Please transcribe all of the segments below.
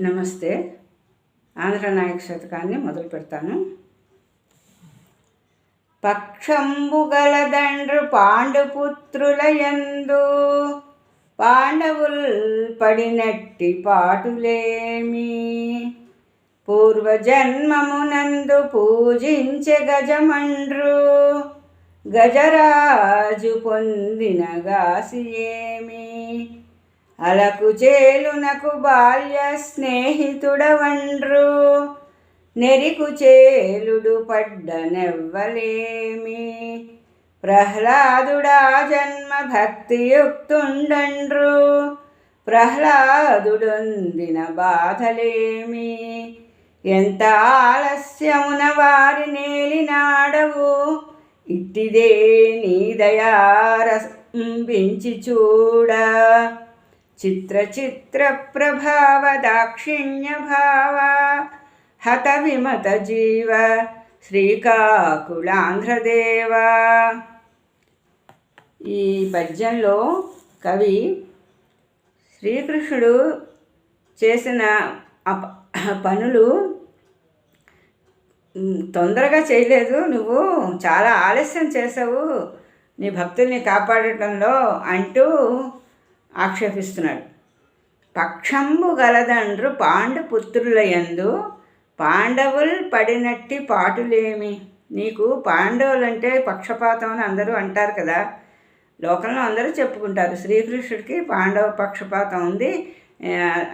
నమస్తే. ఆంధ్ర నాయక శతకాన్ని మొదలు పెడతాను. పక్షంబు గలదండ్రు పాండుపుత్రుల యందు పాండవుల్ పడినట్టి పాటులేమి. పూర్వజన్మమునందు పూజించె గజమండ్రు గజరాజు పొందినగాసి ఏమి అలకు చేలునకు బాల్య స్నేహితుడవండ్రు నెరికు చేలుడు పడ్డ నెవ్వలేమి. ప్రహ్లాదుడా జన్మ భక్తియుక్తుండండ్రు ప్రహ్లాదుడొందిన బాధలేమి. ఎంత ఆలస్యమున వారి నేలినాడవు ఇట్టిదే నీ దయారసించి చూడ. చిత్ర చిత్ర ప్రభావ దాక్షిణ్య భావ హత విమత జీవ శ్రీకాకుళాంధ్రదేవ. ఈ పద్యంలో కవి శ్రీకృష్ణుడు చేసిన పనులు తొందరగా చేయలేదు. నువ్వు చాలా ఆలస్యం చేసావు నీ భక్తుల్ని కాపాడటంలో అంటూ ఆక్షేపిస్తున్నాడు. పక్షంబు గలదండ్రు పాండు పుత్రులయందు పాండవులు పడినట్టి పాటులేమి? నీకు పాండవులంటే పక్షపాతం అని అందరూ అంటారు కదా. లోకంలో అందరూ చెప్పుకుంటారు శ్రీకృష్ణుడికి పాండవ పక్షపాతం ఉంది.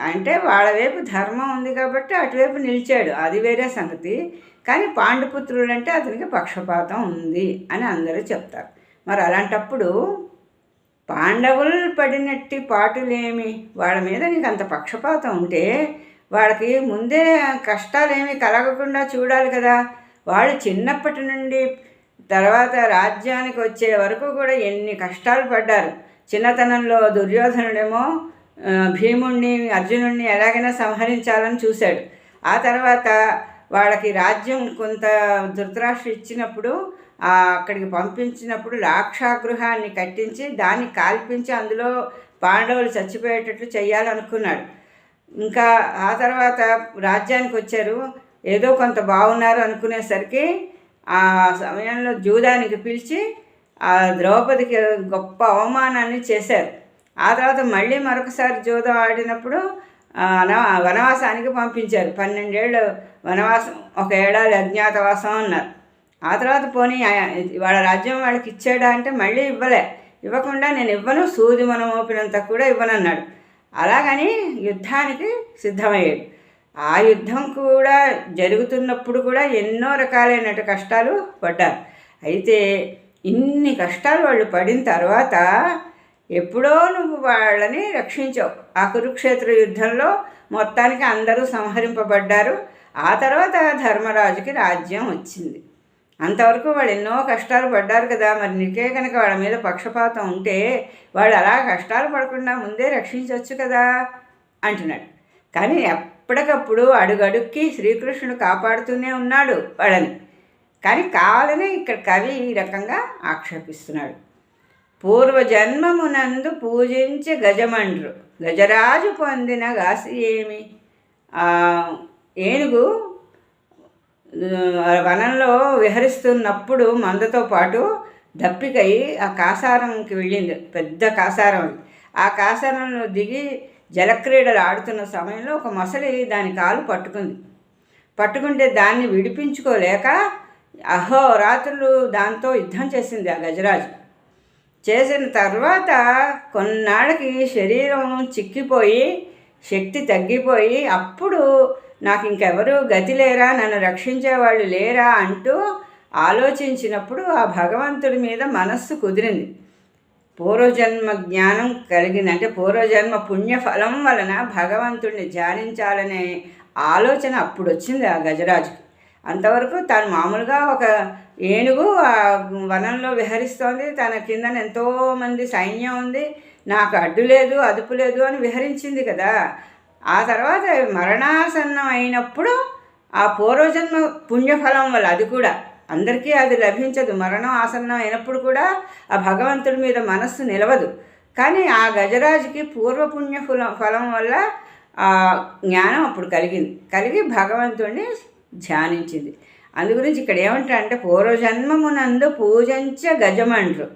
అంటే వాళ్ళ వైపు ధర్మం ఉంది కాబట్టి అటువైపు నిలిచాడు. అది వేరే సంగతి. కానీ పాండుపుత్రుడు అంటే అతనికి పక్షపాతం ఉంది అని అందరూ చెప్తారు. మరి అలాంటప్పుడు పాండవులు పడినట్టి పాటులేమి? వాళ్ళ మీద నీకు అంత పక్షపాతం ఉంటే వాళ్ళకి ముందే కష్టాలేమి కలగకుండా చూడాలి కదా. వాళ్ళు చిన్నప్పటి నుండి తర్వాత రాజ్యానికి వచ్చే వరకు కూడా ఎన్ని కష్టాలు పడ్డారు. చిన్నతనంలో దుర్యోధనుడేమో భీముణ్ణి అర్జునుడిని ఎలాగైనా సంహరించాలని చూశాడు. ఆ తర్వాత వాళ్ళకి రాజ్యం కొంత ధృతరాష్ట్ర ఇచ్చినప్పుడు అక్కడికి పంపించినప్పుడు రాక్షాగృహాన్ని కట్టించి దాన్ని కాల్పించి అందులో పాండవులు చచ్చిపోయేటట్లు చేయాలనుకున్నాడు ఇంకా ఆ తర్వాత రాజ్యానికి వచ్చారు. ఏదో కొంత బాగున్నారు అనుకునేసరికి ఆ సమయంలో జూదానికి పిలిచి ఆ ద్రౌపదికి గొప్ప అవమానాన్ని చేశారు. ఆ తర్వాత మళ్ళీ మరొకసారి జూదం ఆడినప్పుడు వనవాసానికి పంపించారు. పన్నెండేళ్ళు వనవాసం ఒక ఏడాది అజ్ఞాతవాసం అన్నారు. ఆ తర్వాత పోనీ వాళ్ళ రాజ్యం వాళ్ళకి ఇచ్చాడా అంటే మళ్ళీ ఇవ్వలే. ఇవ్వకుండా నేను ఇవ్వను సూది మనం మోపినంత కూడా ఇవ్వనన్నాడు. అలాగని యుద్ధానికి సిద్ధమయ్యాడు. ఆ యుద్ధం కూడా జరుగుతున్నప్పుడు కూడా ఎన్నో రకాలైనటు కష్టాలు పడ్డారు. అయితే ఇన్ని కష్టాలు వాళ్ళు పడిన తర్వాత ఎప్పుడో నువ్వు వాళ్ళని రక్షించావు. ఆ కురుక్షేత్ర యుద్ధంలో మొత్తానికి అందరూ సంహరింపబడ్డారు. ఆ తర్వాత ధర్మరాజుకి రాజ్యం వచ్చింది. అంతవరకు వాళ్ళు ఎన్నో కష్టాలు పడ్డారు కదా మరి నీకే కనుక వాళ్ళ మీద పక్షపాతం ఉంటే వాళ్ళు అలా కష్టాలు పడకుండా ముందే రక్షించవచ్చు కదా అంటున్నాడు. కానీ ఎప్పటికప్పుడు అడుగడుక్కి శ్రీకృష్ణుడు కాపాడుతూనే ఉన్నాడు వాళ్ళని. కానీ కావాలని ఇక్కడ కవి ఈ రకంగా ఆక్షేపిస్తున్నాడు. పూర్వజన్మమునందు పూజించే గజమండ్రు గజరాజు పొందిన గాసి ఏమి? ఏనుగు వనంలో విహరిస్తున్నప్పుడు మందతో పాటు దప్పికై ఆ కాసారంకి వెళ్ళింది. పెద్ద కాసారం అది. ఆ కాసారంలో దిగి జలక్రీడలు ఆడుతున్న సమయంలో ఒక మొసలి దాని కాలు పట్టుకుంది. పట్టుకుంటే దాన్ని విడిపించుకోలేక అహోరాత్రులు దాంతో యుద్ధం చేసింది ఆ గజరాజు. చేసిన తర్వాత కొన్నాళ్ళకి శరీరం చిక్కిపోయి శక్తి తగ్గిపోయి అప్పుడు నాకు ఇంకెవరు గతి లేరా? నన్ను రక్షించేవాళ్ళు లేరా? అంటూ ఆలోచించినప్పుడు ఆ భగవంతుడి మీద మనస్సు కుదిరింది. పూర్వజన్మ జ్ఞానం కలిగింది. అంటే పూర్వజన్మ పుణ్యఫలం వలన భగవంతుడిని ధ్యానించాలనే ఆలోచన అప్పుడు వచ్చింది ఆ గజరాజుకి. అంతవరకు తాను మామూలుగా ఒక ఏనుగు ఆ వనంలో విహరిస్తోంది. తన కిందన ఎంతోమంది సైన్యం ఉంది. నాకు అడ్డు లేదు అదుపు లేదు అని విహరించింది కదా. ఆ తర్వాత మరణాసన్నం అయినప్పుడు ఆ పూర్వజన్మ పుణ్యఫలం వల్ల అది కూడా అందరికీ అది లభించదు. మరణం ఆసన్నం అయినప్పుడు కూడా ఆ భగవంతుడి మీద మనస్సు నిలవదు. కానీ ఆ గజరాజుకి పూర్వపుణ్య ఫలం ఫలం వల్ల ఆ జ్ఞానం అప్పుడు కలిగింది. కలిగి భగవంతుడిని ధ్యానించింది. అందు గురించి ఇక్కడ ఏమంటారంటే పూర్వజన్మమునందు పూజించ గజమండ్రు.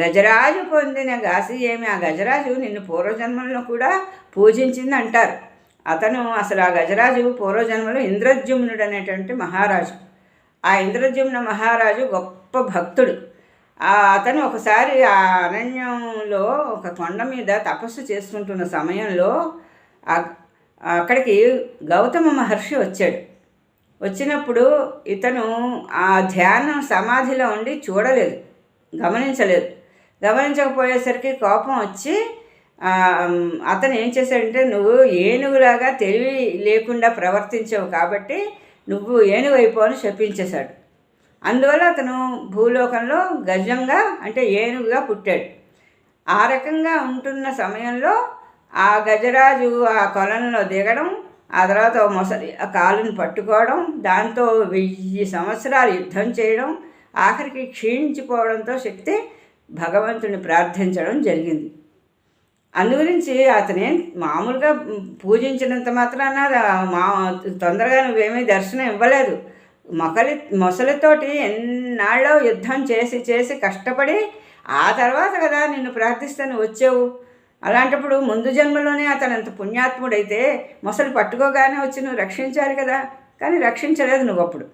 గజరాజు పొందిన గాసి ఏమి? ఆ గజరాజు నిన్ను పూర్వజన్మంలో కూడా పూజించింది అంటారు అతను అసలు ఆ గజరాజు పూర్వజన్మలో ఇంద్రజుమ్నుడు అనేటువంటి మహారాజు. ఆ ఇంద్రజుమ్న మహారాజు గొప్ప భక్తుడు. ఆ అతను ఒకసారి ఆ అరణ్యంలో ఒక కొండ మీద తపస్సు చేసుకుంటున్న సమయంలో అక్కడికి గౌతమ మహర్షి వచ్చాడు. వచ్చినప్పుడు ఇతను ఆ ధ్యానం సమాధిలో ఉండి చూడలేదు గమనించలేదు. గమనించకపోయేసరికి కోపం వచ్చి అతను ఏం చేశాడంటే నువ్వు ఏనుగులాగా తెలివి లేకుండా ప్రవర్తించావు కాబట్టి నువ్వు ఏనుగు అయిపోవని శపించేశాడు అందువల్ల అతను భూలోకంలో గజంగా అంటే ఏనుగుగా పుట్టాడు. ఆ రకంగా ఉంటున్న సమయంలో ఆ గజరాజు ఆ కొలంలో దిగడం ఆ తర్వాత మొసలి ఆ కాలుని పట్టుకోవడం దాంతో వెయ్యి సంవత్సరాలు యుద్ధం చేయడం ఆఖరికి క్షీణించిపోవడంతో శక్తి భగవంతుని ప్రార్థించడం జరిగింది. అందుగురించి అతనే మామూలుగా పూజించినంత మాత్రాన మా తొందరగా నువ్వేమీ దర్శనం ఇవ్వలేదు. మొకలి మొసలితోటి ఎన్నాళ్ళో యుద్ధం చేసి చేసి కష్టపడి ఆ తర్వాత కదా నిన్ను ప్రార్థిస్తాను వచ్చావు. అలాంటప్పుడు ముందు జన్మలోనే అతను అంత పుణ్యాత్ముడైతే మొసలు పట్టుకోగానే వచ్చి నువ్వు రక్షించాలి కదా. కానీ రక్షించలేదు నువ్వు అప్పుడు.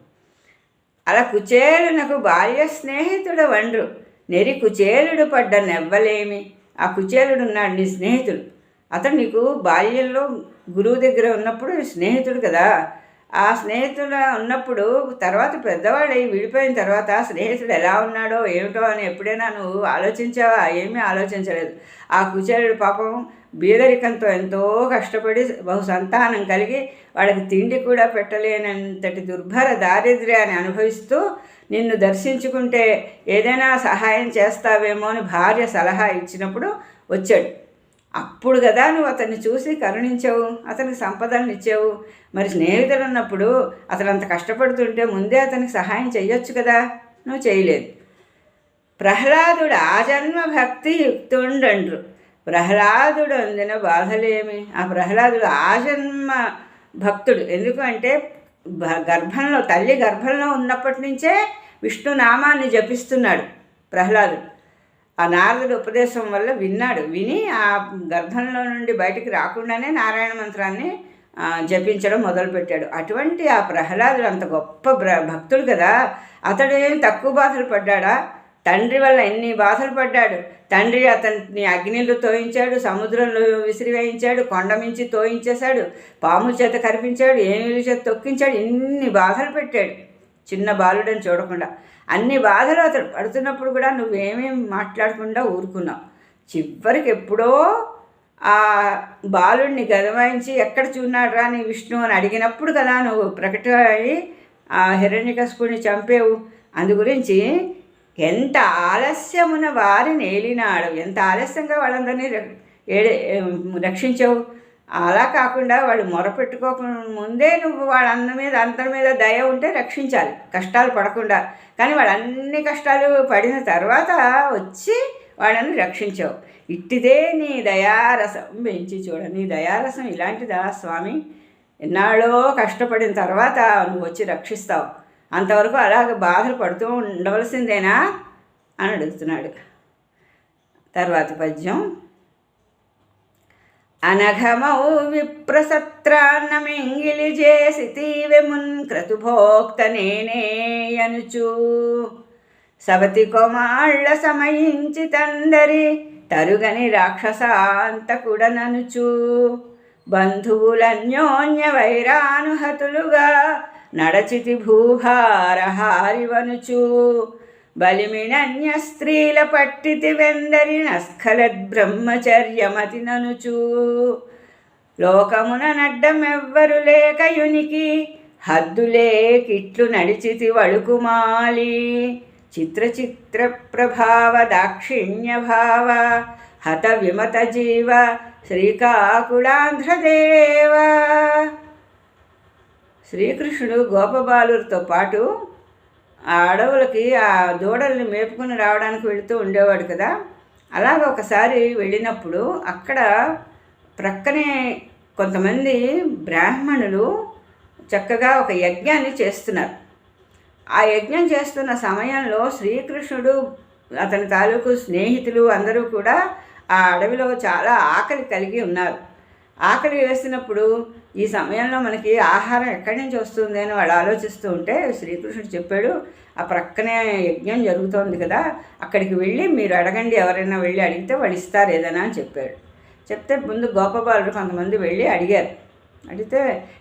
అలా కుచేలునకు బాల్య స్నేహితుడు వండ్రు నెరి కుచేలుడు పడ్డ నెవ్వలేమి. ఆ కుచేలుడు ఉన్నాడు నీ స్నేహితుడు. అతడు నీకు బాల్యంలో గురువు దగ్గర ఉన్నప్పుడు స్నేహితుడు కదా. ఆ స్నేహితుడు ఉన్నప్పుడు తర్వాత పెద్దవాళ్ళై విడిపోయిన తర్వాత స్నేహితుడు ఎలా ఉన్నాడో ఏమిటో అని ఎప్పుడైనా నువ్వు ఆలోచించావా? ఏమీ ఆలోచించలేదు. ఆ కుచేలుడు పాపం బీదరికంతో ఎంతో కష్టపడి బహు సంతానం కలిగి వాళ్ళకి తిండి కూడా పెట్టలేనంతటి దుర్భర దారిద్ర్యాన్ని అనుభవిస్తూ నిన్ను దర్శించుకుంటే ఏదైనా సహాయం చేస్తావేమో అని భార్య సలహా ఇచ్చినప్పుడు వచ్చాడు. అప్పుడు కదా నువ్వు అతన్ని చూసి కరుణించావు అతనికి సంపదలను ఇచ్చావు. మరి స్నేహితులు ఉన్నప్పుడు అతను అంత కష్టపడుతుంటే ముందే అతనికి సహాయం చేయొచ్చు కదా? నువ్వు చేయలేదు. ప్రహ్లాదుడు ఆ జన్మ భక్తి యుక్తుండండ్రు ప్రహ్లాదుడు అందిన బాధలేమి? ఆ ప్రహ్లాదుడు ఆ జన్మ భక్తుడు ఎందుకంటే గర్భంలో తల్లి గర్భంలో ఉన్నప్పటి నుంచే విష్ణునామాన్ని జపిస్తున్నాడు ప్రహ్లాదుడు. ఆ నారదుడి ఉపదేశం వల్ల విన్నాడు. విని ఆ గర్భంలో నుండి బయటికి రాకుండానే నారాయణ మంత్రాన్ని జపించడం మొదలుపెట్టాడు. అటువంటి ఆ ప్రహ్లాదుడు అంత గొప్ప భక్తుడు కదా. అతడు ఏం తక్కువ బాధలు పడ్డాడా? తండ్రి వల్ల ఎన్ని బాధలు పడ్డాడు? తండ్రి అతన్ని అగ్నిలు తోయించాడు సముద్రంలో విసిరివేయించాడు కొండ మించి తోయించేశాడు పాముల చేత కరిపించాడు ఏనుగుల చేత తొక్కించాడు ఇన్ని బాధలు పెట్టాడు? చిన్న బాలుడని చూడకుండా. అన్ని బాధలు అతడు పడుతున్నప్పుడు కూడా నువ్వేమేమి మాట్లాడకుండా ఊరుకున్నావు? చివరికి ఎప్పుడో ఆ బాలుడిని గదమాయించి ఎక్కడ చూన్నాడు నీ విష్ణు అని అడిగినప్పుడు కదా నువ్వు ప్రకట అయ్యి ఆ హిరణ్యకశపుని చంపేవు. అందు గురించి ఎంత ఆలస్యమున వారిని ఏలినాడు? ఎంత ఆలస్యంగా వాళ్ళందరినీ ఏడే రక్షించావు? అలా కాకుండా వాళ్ళు మొరపెట్టుకోకుండా ముందే నువ్వు వాళ్ళ మీద అందరి మీద దయ ఉంటే రక్షించాలి. కష్టాలు పడకుండా. కానీ వాళ్ళన్ని కష్టాలు పడిన తర్వాత వచ్చి వాళ్ళని రక్షించావు. ఇట్టిదే నీ దయారసం. పెంచి చూడ నీ దయారసం ఇలాంటిదా స్వామి? ఎన్నాళ్ళో కష్టపడిన తర్వాత నువ్వు వచ్చి రక్షిస్తావు. అంతవరకు అలాగ బాధలు పడుతూ ఉండవలసిందేనా? అని అడుగుతున్నాడు. తర్వాత పద్యం. అనఘమౌ విప్రసత్రాన్నమింగిలి చేసి తీవెమున్ క్రతుభోక్త నేనేయనుచు సవతి కొమాళ్ళ సమయించి తందరి తరుగని రాక్షసాంతకుడననుచు బంధువులన్యోన్య వైరానుహతులుగా నడచితి భూభారహారివనుచు బలిమిణన్య స్త్రీల పట్టితి వెందరి నస్ఖలద్ బ్రహ్మచర్యమతి ననుచు. లోకమున నడ్డమెవ్వరు లేకయునికి హద్దులే కిట్లు నడిచితి వళుకుమాలి. చిత్ర ప్రభావ దాక్షిణ్య భావ హత విమత జీవ శ్రీకాకుళాంధ్రదేవా. శ్రీకృష్ణుడు గోపబాలులతో పాటు ఆ అడవులకి ఆ దూడల్ని మేపుకుని రావడానికి వెళుతూ ఉండేవాడు కదా. అలాగ ఒకసారి వెళ్ళినప్పుడు అక్కడ ప్రక్కనే కొంతమంది బ్రాహ్మణులు చక్కగా ఒక యజ్ఞాన్ని చేస్తున్నారు. ఆ యజ్ఞం చేస్తున్న సమయంలో శ్రీకృష్ణుడు అతని తాలూకు స్నేహితులు అందరూ కూడా ఆ అడవిలో చాలా ఆకలి కలిగి ఉన్నారు. ఆకలి వేసినప్పుడు ఈ సమయంలో మనకి ఆహారం ఎక్కడి నుంచి వస్తుంది అని వాడు ఆలోచిస్తూ ఉంటే శ్రీకృష్ణుడు చెప్పాడు ఆ ప్రక్కనే యజ్ఞం జరుగుతోంది కదా అక్కడికి వెళ్ళి మీరు అడగండి ఎవరైనా వెళ్ళి అడిగితే వాళ్ళు ఇస్తారు ఏదైనా అని చెప్పాడు. చెప్తే ముందు గోపబాలుడు కొంతమంది వెళ్ళి అడిగారు. అడిగితే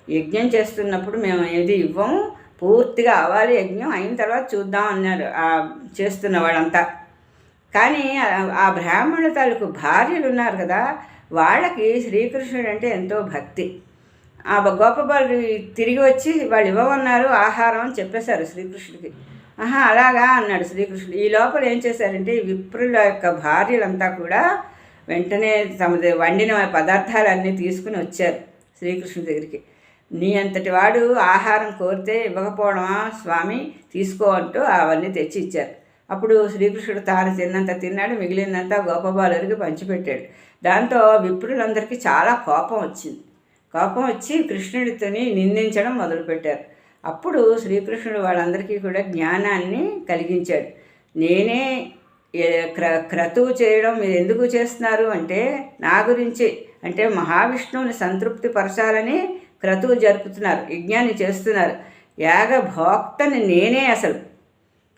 యజ్ఞం చేస్తున్నప్పుడు మేము ఏది ఇవ్వము పూర్తిగా అవ్వాలి యజ్ఞం అయిన తర్వాత చూద్దాం అన్నారు ఆ చేస్తున్న వాళ్ళంతా. కానీ ఆ బ్రాహ్మణుల తాలూకు భార్యలు ఉన్నారు కదా వాళ్ళకి శ్రీకృష్ణుడు అంటే ఎంతో భక్తి. ఆ గోపబాలు తిరిగి వచ్చి వాళ్ళు ఇవ్వమన్నారు ఆహారం అని చెప్పేశారు శ్రీకృష్ణుడికి. ఆహా అలాగా అన్నాడు శ్రీకృష్ణుడు. ఈ లోపల ఏం చేశారంటే విప్రుల యొక్క భార్యలంతా కూడా వెంటనే తమ వండిన పదార్థాలన్నీ తీసుకుని వచ్చారు శ్రీకృష్ణుడి దగ్గరికి. నీ అంతటి వాడు ఆహారం కోరితే ఇవ్వకపోవడమా స్వామి? తీసుకో అంటూ అవన్నీ తెచ్చి ఇచ్చారు అప్పుడు శ్రీకృష్ణుడు తాను తిన్నంత తిన్నాడు మిగిలినంతా గోపబాలుడికి పంచిపెట్టాడు. దాంతో విప్రులందరికీ చాలా కోపం వచ్చింది. కోపం వచ్చి కృష్ణుడితోని నిందించడం మొదలుపెట్టారు. అప్పుడు శ్రీకృష్ణుడు వాళ్ళందరికీ కూడా జ్ఞానాన్ని కలిగించాడు. నేనే క్ర క్రతువు చేయడం మీరు ఎందుకు చేస్తున్నారు అంటే నా గురించి అంటే మహావిష్ణువుని సంతృప్తి పరచాలని క్రతువు జరుపుతున్నారు యజ్ఞాన్ని చేస్తున్నారు. యాగ భోక్తని నేనే అసలు.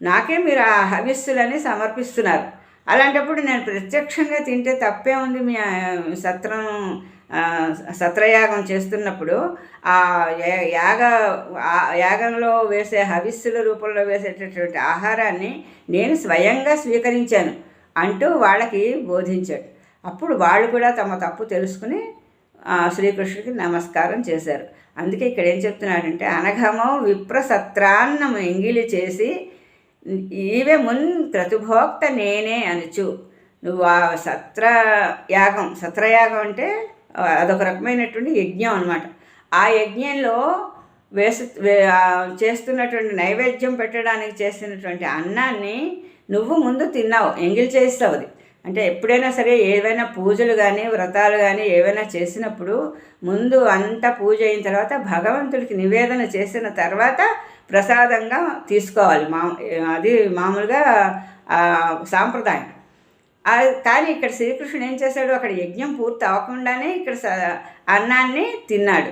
నాకే మీరు ఆ హవిస్సులని సమర్పిస్తున్నారు. అలాంటప్పుడు నేను ప్రత్యక్షంగా తింటే తప్పే ఉంది మీ సత్రం సత్రయాగం చేస్తున్నప్పుడు. ఆ యాగ యాగంలో వేసే హవిస్సుల రూపంలో వేసేటటువంటి ఆహారాన్ని నేను స్వయంగా స్వీకరించాను అంటూ వాళ్ళకి బోధించాడు. అప్పుడు వాళ్ళు కూడా తమ తప్పు తెలుసుకుని శ్రీకృష్ణుడికి నమస్కారం చేశారు. అందుకే ఇక్కడ ఏం చెప్తున్నాడంటే అనఘమం విప్రసత్రాన్నం ఎంగిలి చేసి ఈవే మున్ క్రతుభోక్త నేనే అనుచు. నువ్వు ఆ సత్ర యాగం సత్రయాగం అంటే అదొక రకమైనటువంటి యజ్ఞం అనమాట ఆ యజ్ఞంలో వేసు చేస్తున్నటువంటి నైవేద్యం పెట్టడానికి చేస్తున్నటువంటి అన్నాన్ని నువ్వు ముందు తిన్నావు ఎంగిల్ చేస్తావు అది. అంటే ఎప్పుడైనా సరే ఏవైనా పూజలు కానీ వ్రతాలు కానీ ఏవైనా చేసినప్పుడు ముందు అంతా పూజ అయిన తర్వాత భగవంతుడికి నివేదన చేసిన తర్వాత ప్రసాదంగా తీసుకోవాలి. మా అది మామూలుగా సాంప్రదాయం. కానీ ఇక్కడ శ్రీకృష్ణుడు ఏం చేశాడు? అక్కడ యజ్ఞం పూర్తి అవ్వకుండానే ఇక్కడ అన్నాన్ని తిన్నాడు.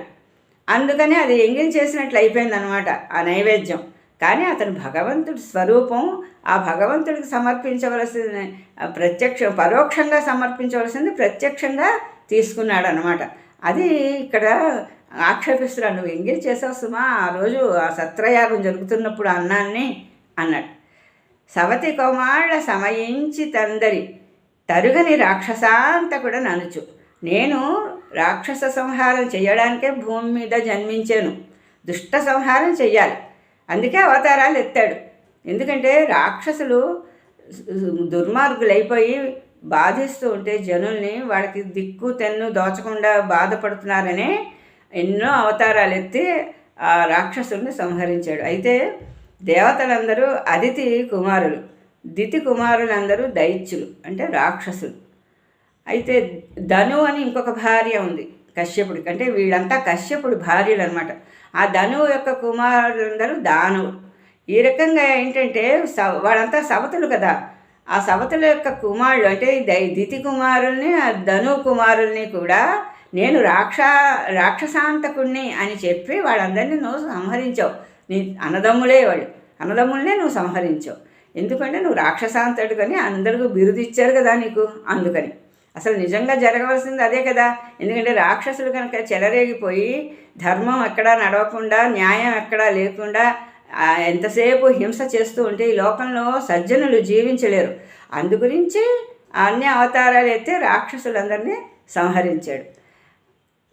అందుకని అది ఎంగిల్ చేసినట్లు అయిపోయిందనమాట ఆ నైవేద్యం. కానీ అతను భగవంతుడి స్వరూపం ఆ భగవంతుడికి సమర్పించవలసిన ప్రత్యక్ష పరోక్షంగా సమర్పించవలసింది ప్రత్యక్షంగా తీసుకున్నాడు అనమాట అది ఇక్కడ ఆక్షేపిస్తున్నాడు నువ్వు ఎంగిల్ చేసావు సుమా ఆ రోజు ఆ సత్రయాగం జరుగుతున్నప్పుడు అన్నాన్ని అన్నాడు. సవతి కౌమాళ్ళ సమయించి తందరి తరుగని రాక్షసాంతకుడ ననుచు. నేను రాక్షస సంహారం చేయడానికే భూమి మీద జన్మించాను. దుష్ట సంహారం చెయ్యాలి. అందుకే అవతారాలు ఎత్తాడు. ఎందుకంటే రాక్షసులు దుర్మార్గులైపోయి బాధిస్తూ ఉంటే జనుల్ని వాళ్ళకి దిక్కు తెన్ను దోచకుండా బాధపడుతున్నారనే ఎన్నో అవతారాలు ఎత్తి ఆ రాక్షసుల్ని సంహరించాడు. అయితే దేవతలందరూ అదితి కుమారులు. దితి కుమారులందరూ దైత్యులు అంటే రాక్షసులు. అయితే ధను అని ఇంకొక భార్య ఉంది కశ్యపుడికి అంటే వీళ్ళంతా కశ్యపుడు భార్యలు అనమాట ఆ ధనువు యొక్క కుమారులందరూ దానవులు ఈ రకంగా ఏంటంటే స వాళ్ళంతా సవతులు కదా. ఆ సవతుల యొక్క కుమారుడు అంటే దితి కుమారుల్ని ఆ ధను కుమారుల్ని కూడా నేను రాక్ష రాక్షసాంతకుణ్ణి అని చెప్పి వాళ్ళందరినీ నువ్వు సంహరించావు. నీ అన్నదమ్ములే వాళ్ళు. అన్నదమ్ములనే నువ్వు సంహరించావు. ఎందుకంటే నువ్వు రాక్షసాంతడు కానీ అందరికీ బిరుదు ఇచ్చారు కదా నీకు అందుకని. అసలు నిజంగా జరగవలసింది అదే కదా. ఎందుకంటే రాక్షసులు కనుక చెలరేగిపోయి ధర్మం ఎక్కడా నడవకుండా న్యాయం ఎక్కడా లేకుండా ఎంతసేపు హింస చేస్తూ ఉంటే ఈ లోకంలో సజ్జనులు జీవించలేరు. అందు గురించి అన్ని అవతారాలు అయితే రాక్షసులందరినీ సంహరించాడు.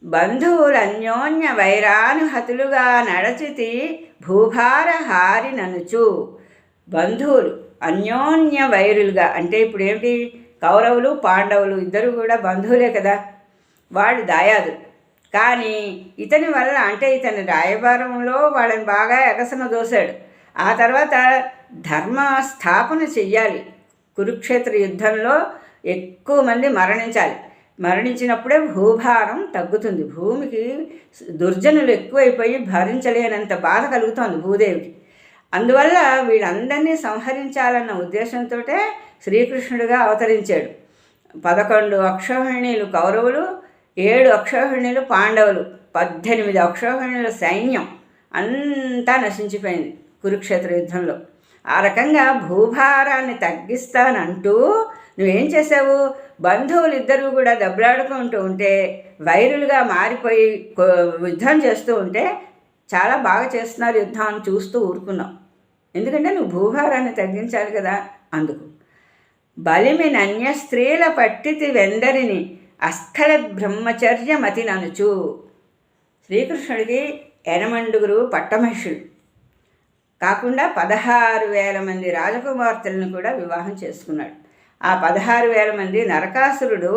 బంధువులు అన్యోన్య వైరానుహతులుగా నడచితి భూభార హారి ననుచు. బంధువులు అన్యోన్య వైరులుగా అంటే ఇప్పుడు ఏమిటి కౌరవులు పాండవులు ఇద్దరు కూడా బంధువులే కదా? వాళ్ళు దాయాదు కానీ ఇతని వల్ల అంటే ఇతని రాయబారంలో వాళ్ళని బాగా ఎగసన దోశాడు. ఆ తర్వాత ధర్మ స్థాపన చెయ్యాలి. కురుక్షేత్ర యుద్ధంలో ఎక్కువ మంది మరణించాలి. మరణించినప్పుడే భూభారం తగ్గుతుంది. భూమికి దుర్జనులు ఎక్కువైపోయి భరించలేనంత బాధ కలుగుతోంది భూదేవికి. అందువల్ల వీళ్ళందరినీ సంహరించాలన్న ఉద్దేశంతో శ్రీకృష్ణుడిగా అవతరించాడు. పదకొండు అక్షోహిణీలు కౌరవులు ఏడు అక్షోహిణీలు పాండవులు పద్దెనిమిది అక్షోహిణీల సైన్యం అంతా నశించిపోయింది కురుక్షేత్ర యుద్ధంలో. ఆ రకంగా భూభారాన్ని తగ్గిస్తానంటూ నువ్వేం చేసావు బంధువులు ఇద్దరు కూడా దెబ్బలాడుకుంటూ ఉంటే వైరులుగా మారిపోయి యుద్ధం చేస్తూ ఉంటే చాలా బాగా చేస్తున్నారు యుద్ధం అని చూస్తూ ఊరుకున్నాం. ఎందుకంటే నువ్వు భూభారాన్ని తగ్గించాలి కదా అందుకు. బలిమి నన్య స్త్రీల పట్టితి వెందరిని అస్థల బ్రహ్మచర్యమతి ననుచు. శ్రీకృష్ణుడికి ఎనమండుగురు పట్టమహిషులు. కాకుండా పదహారు వేల మంది రాజకుమార్తెలను కూడా వివాహం చేసుకున్నాడు. ఆ పదహారు వేల మంది నరకాసురుడు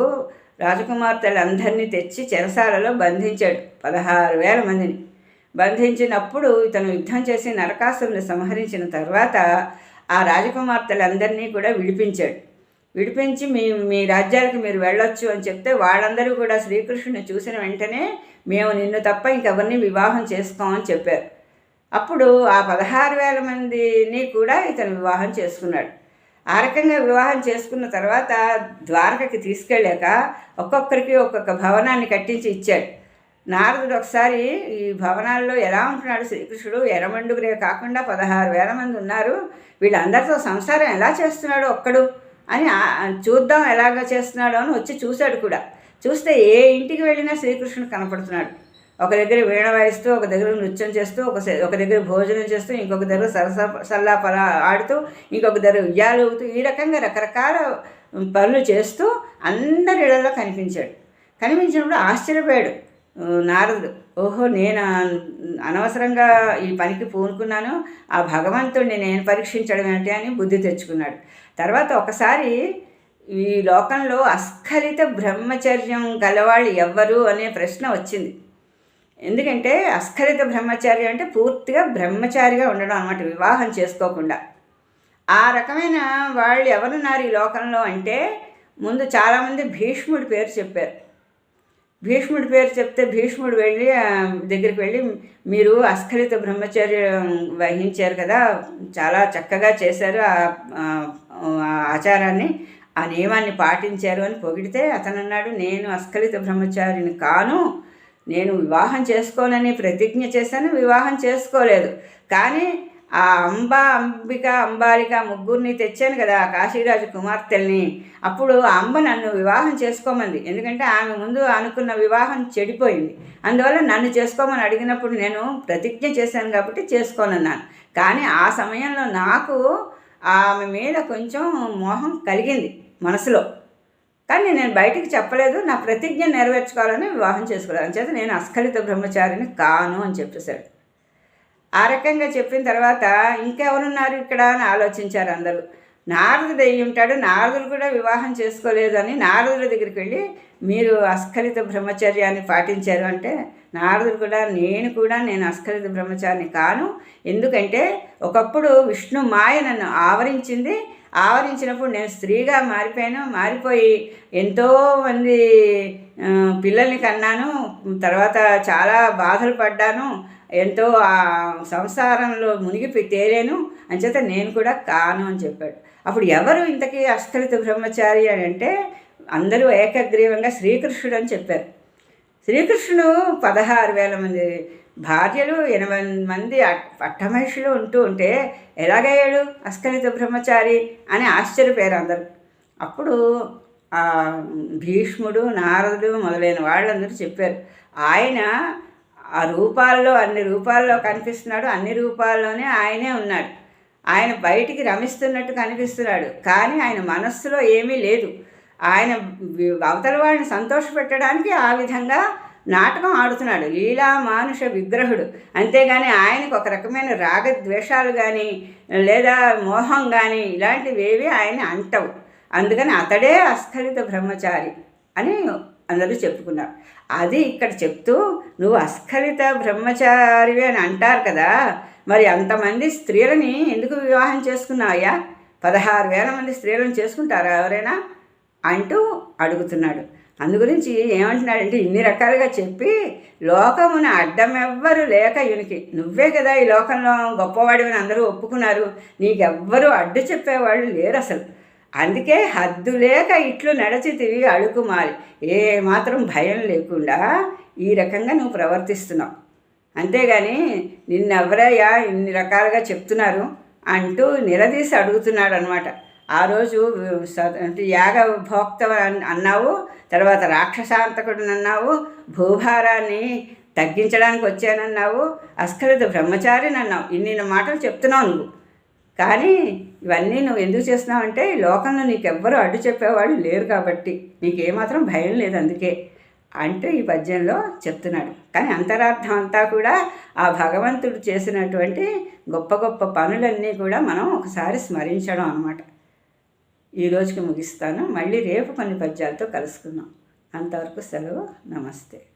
రాజకుమార్తెలందరినీ తెచ్చి చెరసాలలో బంధించాడు. పదహారు వేల మందిని. బంధించినప్పుడు ఇతను యుద్ధం చేసి నరకాసురుని సంహరించిన తర్వాత ఆ రాజకుమార్తెలందరినీ కూడా విడిపించాడు. విడిపించి మీ మీ రాజ్యాలకు మీరు వెళ్ళొచ్చు అని చెప్తే వాళ్ళందరూ కూడా శ్రీకృష్ణుని చూసిన వెంటనే మేము నిన్ను తప్ప ఇంకెవరిని వివాహం చేసుకోమని చెప్పారు. అప్పుడు ఆ పదహారు వేల మందిని కూడా ఇతను వివాహం చేసుకున్నాడు. ఆ రకంగా వివాహం చేసుకున్న తర్వాత ద్వారకకి తీసుకెళ్ళాక ఒక్కొక్కరికి ఒక్కొక్క భవనాన్ని కట్టించి ఇచ్చాడు. నారదుడు ఒకసారి ఈ భవనాల్లో ఎలా ఉంటున్నాడు శ్రీకృష్ణుడు? ఎర్రమండుగురే కాకుండా పదహారు వేల మంది ఉన్నారు. వీళ్ళందరితో సంసారం ఎలా చేస్తున్నాడు ఒక్కడు? అని చూద్దాం ఎలాగ చేస్తున్నాడో అని వచ్చి చూశాడు కూడా. చూస్తే ఏ ఇంటికి వెళ్ళినా శ్రీకృష్ణుడు కనపడుతున్నాడు. ఒక దగ్గర వీణ వాయిస్తూ ఒక దగ్గర నృత్యం చేస్తూ ఒక ఒక దగ్గర భోజనం చేస్తూ ఇంకొక దగ్గర సరస సల్లాపల ఆడుతూ ఇంకొక దగ్గర ఉయ్యాలు ఊగుతూ ఈ రకంగా రకరకాల పనులు చేస్తూ అందరి ఇళ్ళలో కనిపించాడు. కనిపించినప్పుడు ఆశ్చర్యపోయాడు. నారదుడు ఓహో నేను అనవసరంగా ఈ పనికి పూనుకున్నాను. ఆ భగవంతుడిని నేను పరీక్షించడం ఏంటి అని బుద్ధి తెచ్చుకున్నాడు. తర్వాత ఒకసారి ఈ లోకంలో అస్ఖలిత బ్రహ్మచర్యం గలవాళ్ళు ఎవ్వరు అనే ప్రశ్న వచ్చింది. ఎందుకంటే అస్ఖలిత బ్రహ్మచారి అంటే పూర్తిగా బ్రహ్మచారిగా ఉండడం అనమాట వివాహం చేసుకోకుండా. ఆ రకమైన వాళ్ళు ఎవరున్నారు ఈ లోకంలో అంటే ముందు చాలామంది భీష్ముడి పేరు చెప్పారు. భీష్ముడి పేరు చెప్తే భీష్ముడు వెళ్ళి దగ్గరికి వెళ్ళి మీరు అస్ఖలిత బ్రహ్మచర్యం వహించారు కదా చాలా చక్కగా చేశారు ఆ ఆచారాన్ని ఆ నియమాన్ని పాటించారు అని పొగిడితే అతను అన్నాడు నేను అస్ఖలిత బ్రహ్మచారిని కాను నేను వివాహం చేసుకోనని ప్రతిజ్ఞ చేశాను వివాహం చేసుకోలేదు. కానీ ఆ అంబ అంబిక అంబాలిక ముగ్గురిని తెచ్చాను కదా కాశీరాజు కుమార్తెల్ని. అప్పుడు ఆ అంబ నన్ను వివాహం చేసుకోమంది. ఎందుకంటే ఆమె ముందు అనుకున్న వివాహం చెడిపోయింది. అందువల్ల నన్ను చేసుకోమని అడిగినప్పుడు నేను ప్రతిజ్ఞ చేశాను కాబట్టి చేసుకోనన్నాను. కానీ ఆ సమయంలో నాకు ఆమె మీద కొంచెం మోహం కలిగింది మనసులో. కానీ నేను బయటికి చెప్పలేదు. నా ప్రతిజ్ఞ నెరవేర్చుకోవాలని వివాహం చేసుకోలేదు అంచేత నేను అస్ఖలిత బ్రహ్మచారిని కాను అని చెప్పేశాడు ఆ రకంగా చెప్పిన తర్వాత ఇంకెవరున్నారు ఇక్కడ అని ఆలోచించారు అందరూ. నారదుడు అయ్యి ఉంటాడు నారదుడు కూడా వివాహం చేసుకోలేదని నారదుడి దగ్గరికి వెళ్ళి మీరు అస్ఖలిత బ్రహ్మచర్యాన్ని పాటించారు అంటే నారదుడు కూడా నేను కూడా నేను అస్ఖలిత బ్రహ్మచారిని కాను. ఎందుకంటే ఒకప్పుడు విష్ణు మాయ నన్ను ఆవరించింది. ఆవరించినప్పుడు నేను స్త్రీగా మారిపోయాను. మారిపోయి ఎంతోమంది పిల్లల్ని కన్నాను. తర్వాత చాలా బాధలు పడ్డాను. ఎంతో ఆ సంసారంలో మునిగి తేలేను. అంచేత నేను కూడా కాను అని చెప్పాడు. అప్పుడు ఎవరు ఇంతకీ అస్ఖలిత బ్రహ్మచారి అని అంటే అందరూ ఏకగ్రీవంగా శ్రీకృష్ణుడు అని చెప్పారు. శ్రీకృష్ణుడు పదహారు వేల మంది భార్యలు ఎనభై మంది పట్టమహిషులు ఉంటూ ఉంటే ఎలాగయ్యాడు అస్కలిత బ్రహ్మచారి అని ఆశ్చర్యపోయారు అందరు. అప్పుడు భీష్ముడు నారదుడు మొదలైన వాళ్ళందరూ చెప్పారు ఆయన ఆ రూపాల్లో అన్ని రూపాల్లో కనిపిస్తున్నాడు అన్ని రూపాల్లోనే ఆయనే ఉన్నాడు. ఆయన బయటికి రమిస్తున్నట్టు కనిపిస్తున్నాడు కానీ ఆయన మనస్సులో ఏమీ లేదు. ఆయన అవతల వాళ్ళని సంతోషపెట్టడానికి ఆ విధంగా నాటకం ఆడుతున్నాడు. లీలా మానుష విగ్రహుడు. అంతేగాని ఆయనకు ఒక రకమైన రాగద్వేషాలు కానీ లేదా మోహం కానీ ఇలాంటివేవి ఆయన అంటవు. అందుకని అతడే అస్ఖలిత బ్రహ్మచారి అని అందరూ చెప్పుకున్నారు. అది ఇక్కడ చెప్తూ నువ్వు అస్ఖలిత బ్రహ్మచారివి అని అంటారు కదా మరి అంతమంది స్త్రీలని ఎందుకు వివాహం చేసుకున్నావయ్యా? పదహారు వేల మంది స్త్రీలను చేసుకుంటారా ఎవరైనా? అంటూ అడుగుతున్నాడు. అందు గురించి ఏమంటున్నాడంటే ఇన్ని రకాలుగా చెప్పి లోకమున అడ్డమెవ్వరు లేక ఈయనకి. నువ్వే కదా ఈ లోకంలో గొప్పవాడివని అందరూ ఒప్పుకున్నారు. నీకెవ్వరూ అడ్డు చెప్పేవాళ్ళు లేరు అసలు. అందుకే హద్దు లేక ఇట్లు నడచితివి అడుకుమాలి ఏ మాత్రం భయం లేకుండా ఈ రకంగా నువ్వు ప్రవర్తిస్తున్నావు. అంతేగాని నిన్నెవరయ్యా ఇన్ని రకాలుగా చెప్తున్నారు అంటూ నిలదీసి అడుగుతున్నాడు అనమాట ఆ రోజు స- యాగ భోక్త అన్నావు తర్వాత రాక్షసాంతకుడు అన్నావు భూభారాన్ని తగ్గించడానికి వచ్చానన్నావు అస్ఖలిత బ్రహ్మచారిని అన్నావు. ఇన్ని మాటలు చెప్తున్నావు నువ్వు. కానీ ఇవన్నీ నువ్వు ఎందుకు చేస్తున్నావు అంటే ఈ లోకంలో నీకెవ్వరూ అడ్డు చెప్పేవాళ్ళు లేరు కాబట్టి నీకేమాత్రం భయం లేదు అందుకే అంటూ ఈ పద్యంలో చెప్తున్నాడు. కానీ అంతరార్థం అంతా కూడా ఆ భగవంతుడు చేసినటువంటి గొప్ప గొప్ప పనులన్నీ కూడా మనం ఒకసారి స్మరించడం అనమాట ఈ రోజుకి ముగిస్తాను. మళ్ళీ రేపు కొన్ని పద్యాలతో కలుసుకుందాం. అంతవరకు సెలవు. నమస్తే.